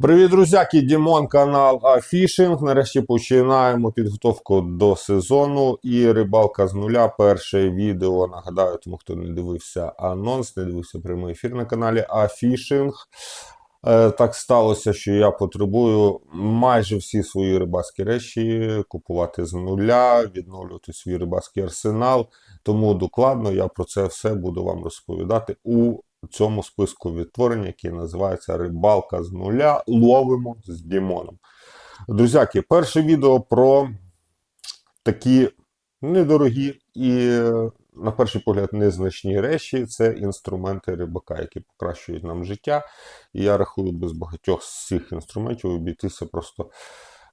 Привіт, друзяки! Дімон, канал Афішинг. Нарешті починаємо підготовку до сезону і рибалка з нуля. Перше відео. Нагадаю, тому хто не дивився анонс, не дивився прямий ефір на каналі Афішинг. Е, Так сталося, що я потребую майже всі свої рибацькі речі купувати з нуля, відновлювати свій рибацький арсенал. Тому докладно я про це все буду вам розповідати у цьому списку відтворень, який називається Рибалка з нуля. Ловимо з Дімоном. Друзяки, перше відео про такі недорогі і, на перший погляд, незначні речі. Це інструменти рибака, які покращують нам життя. І я рахую без багатьох з цих інструментів обійтися просто.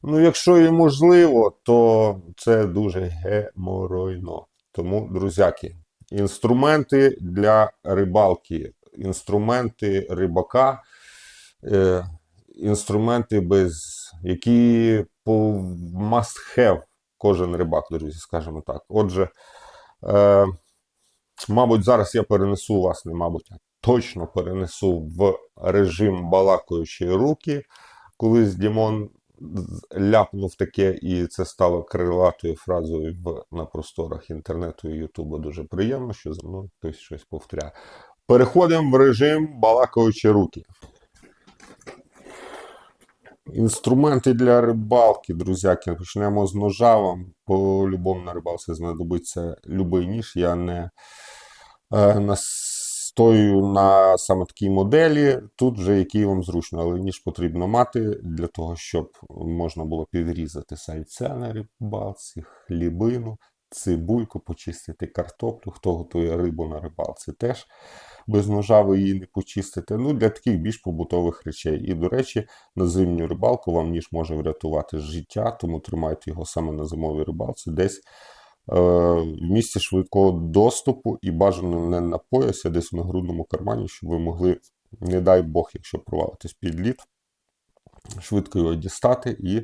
Ну, якщо і можливо, то це дуже геморойно. Тому, друзяки, інструменти для рибалки, інструменти рибака, е, інструменти, без які по must have кожен рибак, друзі, скажімо так. Отже, е, мабуть, зараз я перенесу вас, не мабуть, а точно перенесу в режим балакаючі руки. Колись Дімон ляпнув таке, і це стало крилатою фразою в, на просторах інтернету і Ютубу. Дуже приємно, що за мною хтось щось повторяє. Переходимо в режим балакаючі руки. Інструменти для рибалки, друзяки. Почнемо з ножа. Вам по-любому на рибалці знадобиться любий ніж. Я не е, настою на саме такій моделі. Тут вже який вам зручно, але ніж потрібно мати для того, щоб можна було підрізати сальця на рибалці, хлібину, цибульку, почистити картоплю. Хто готує рибу на рибалці, теж без ножа ви її не почистите. Ну, для таких більш побутових речей. І, до речі, на зимню рибалку вам ніж може врятувати життя, тому тримайте його саме на зимовій рибалці, десь е, в місці швидкого доступу і бажано не на поясі, а десь в нагрудному кармані, щоб ви могли, не дай Бог, якщо провалитись під лід, швидко його дістати і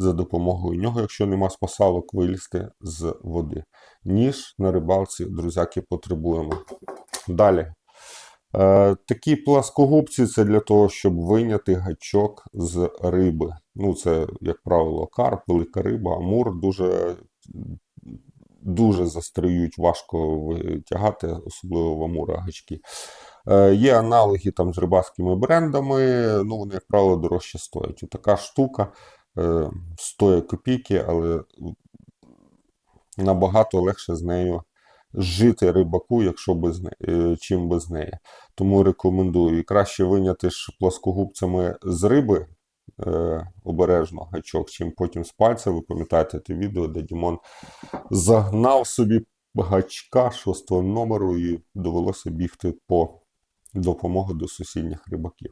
за допомогою нього, якщо нема спасалок, вилізти з води. Ніж на рибалці, друзяки, потребуємо. Далі. Е, такі пласкогубці це для того, щоб вийняти гачок з риби. Ну, це, як правило, карп, велика риба, амур дуже, дуже застряють, важко витягати, особливо в амура гачки. Е, є аналоги там з рибацькими брендами, ну вони, як правило, дорожче стоять. Така штука стоїть копійки, але набагато легше з нею жити рибаку, якщо без не- е, чим без неї. Тому рекомендую. І краще виняти ж плоскогубцями з риби е, обережно гачок, чим потім з пальця. Ви пам'ятаєте те відео, де Дімон загнав собі гачка шостого номеру і довелося бігти по допомогу до сусідніх рибаків.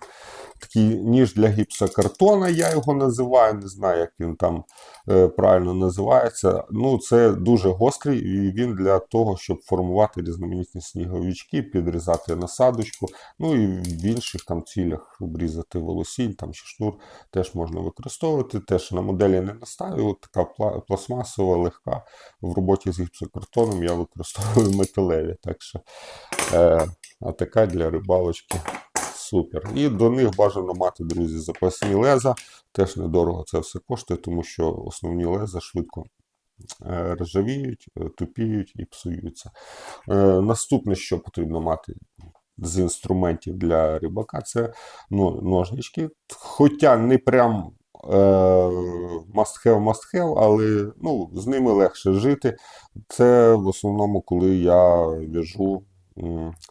Такий ніж для гіпсокартона, я його називаю, не знаю, як він там е, правильно називається. Ну, це дуже гострий, і він для того, щоб формувати різноманітні сніговички, підрізати насадочку, ну і в інших там цілях обрізати волосінь там, чи шнур теж можна використовувати. Теж на моделі не наставлю, така пластмасова, легка. В роботі з гіпсокартоном я використовую металеві. Так що е, а така для рибалочки супер. І до них бажано мати, друзі, запасні леза. Теж недорого це все коштує, тому що основні леза швидко е, ржавіють, е, тупіють і псуються. Е, Наступне, що потрібно мати з інструментів для рибака, це ну, ножнички. Хоча не прям е, must have, must have, але ну, з ними легше жити. Це в основному, коли я в'яжу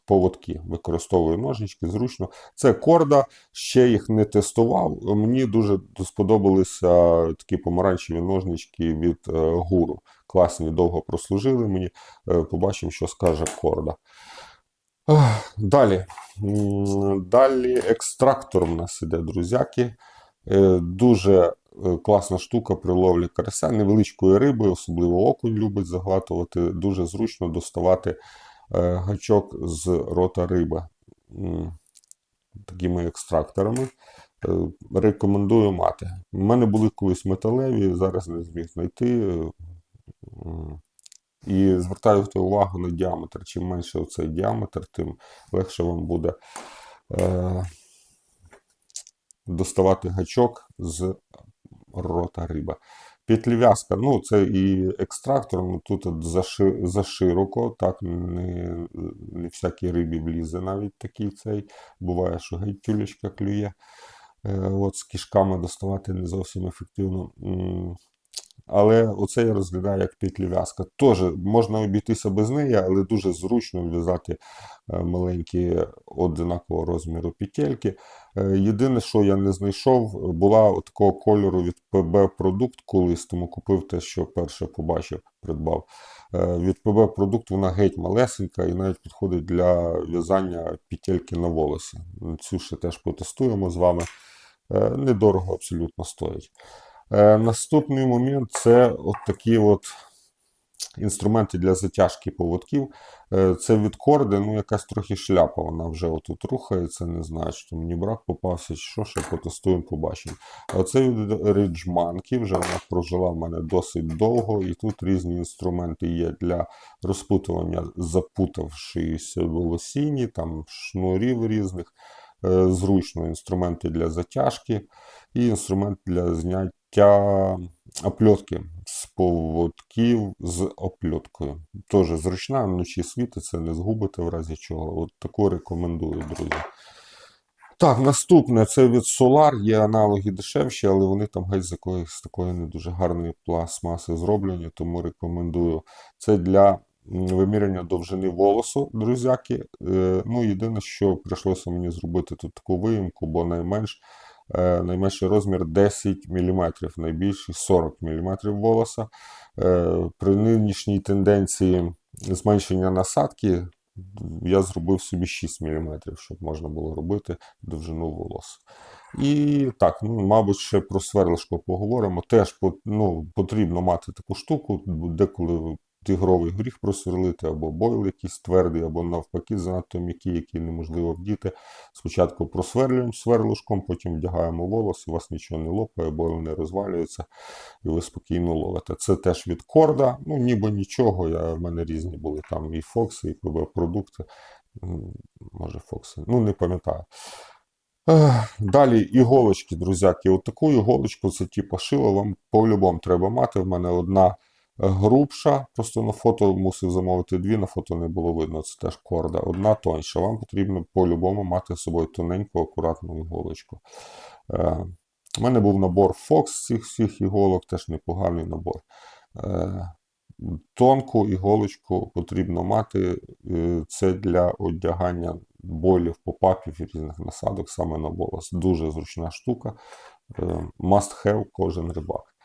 поводки, використовую ножнички, зручно. Це корда, ще їх не тестував. Мені дуже сподобалися такі помаранчеві ножнички від е, гуру. Класні, довго прослужили мені. Е, Побачимо, що скаже корда. Далі. Далі екстрактор в нас іде, друзяки. Е, Дуже класна штука при ловлі карася, невеличкої риби, особливо окунь любить заглатувати. Дуже зручно доставати гачок з рота риби такими екстракторами. Е, Рекомендую мати. У мене були колись металеві, зараз не зміг знайти. Е, І звертайте увагу на діаметр. Чим менше оцей діаметр, тим легше вам буде е, доставати гачок з рота риби. Петлів'язка, ну це і екстрактор, ну тут за заши, зашироко, так не, не всякій рибі влізе навіть такий цей. Буває, що геть тюлечка клює. Е, От з кішками доставати не зовсім ефективно. Але оце я розглядаю як петлів'язка. Теж можна обійтися без неї, але дуже зручно в'язати е, маленькі одинакового розміру петельки. Е, Єдине, що я не знайшов, була такого кольору від ПБ продукт колись, тому купив те, що перше побачив, придбав. Е, Від ПБ продукт вона геть малесенька і навіть підходить для в'язання петельки на волоси. Цю ще теж потестуємо з вами. Недорого абсолютно стоїть. Е, Наступний момент це от такі от інструменти для затяжки поводків. Е, Це від корди, ну якась трохи шляпа, вона вже отут рухається, не знаю, що мені брак попався, чи що ще потестуємо, побачимо. А це від Риджманки, вже вона прожила в мене досить довго, і тут різні інструменти є для розпутування запутавшися волосіні, там шнурів різних. Е, Зручно інструменти для затяжки і інструмент для зняття опльотки з поводків з опльоткою. Теж зручна, вночі світиться, не згубите в разі чого. От таку рекомендую, друзі. Так, наступне це від Solar. Є аналоги дешевші, але вони там геть з якоїсь такої не дуже гарної пластмаси зроблені, тому рекомендую. Це для виміряння довжини волосу, друзяки. Е, Ну, єдине, що прийшлося мені зробити тут таку виїмку, бо найменш, найменший розмір 10 мм, найбільший 40 мм волоса. Е, При нинішній тенденції зменшення насадки я зробив собі 6 мм, щоб можна було робити довжину волос. І так, ну, мабуть, ще про сверлишко поговоримо. Теж ну, потрібно мати таку штуку, деколи тигровий горіх просверлити, або бойл якийсь твердий, або навпаки, занадто м'який, який неможливо вдіти. Спочатку просверлюємо сверлишком, потім вдягаємо волос, у вас нічого не лопає, бойл не розвалюється, і ви спокійно ловите. Це теж від корда, ну ніби нічого. Я, в мене різні були там і Фокси, і ПБ продукти. Може, Фокси, ну не пам'ятаю. Далі іголочки, друзяки. От іголочку, це типу шило, вам по-любому треба мати. В мене одна грубша, просто на фото мусив замовити дві, на фото не було видно, це теж корда. Одна тоньша. Вам потрібно по-любому мати з собою тоненьку, акуратну іголочку. Е, у мене був набор Fox з цих всіх іголок, теж непоганий набор. Е, Тонку іголочку потрібно мати. е, Це для одягання бойлів, попапів і різних насадок саме на волос. Дуже зручна штука. Е, Must have кожен рибак.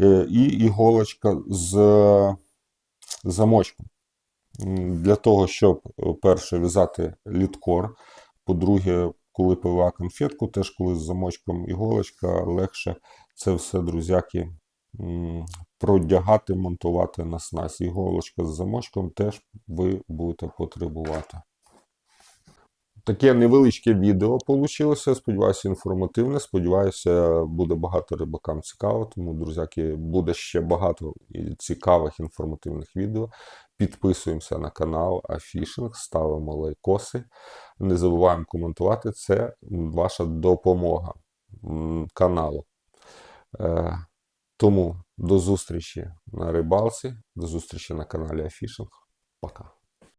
Е, І іголочка з замочком. Для того, щоб, е, перше, в'язати літкор. По-друге, коли пила конфетку, теж коли з замочком іголочка, легше це все, друзяки, продягати, монтувати на снасть. Іголочка з замочком теж ви будете потребувати. Таке невеличке відео вийшло. Сподіваюся, інформативне. Сподіваюся, буде багато рибакам цікаво. Тому, друзяки, буде ще багато цікавих інформативних відео. Підписуємося на канал Афішинг, ставимо лайкоси. Не забуваємо коментувати. Це ваша допомога каналу. Е, Тому до зустрічі на рибалці, до зустрічі на каналі Афішинг. Пока.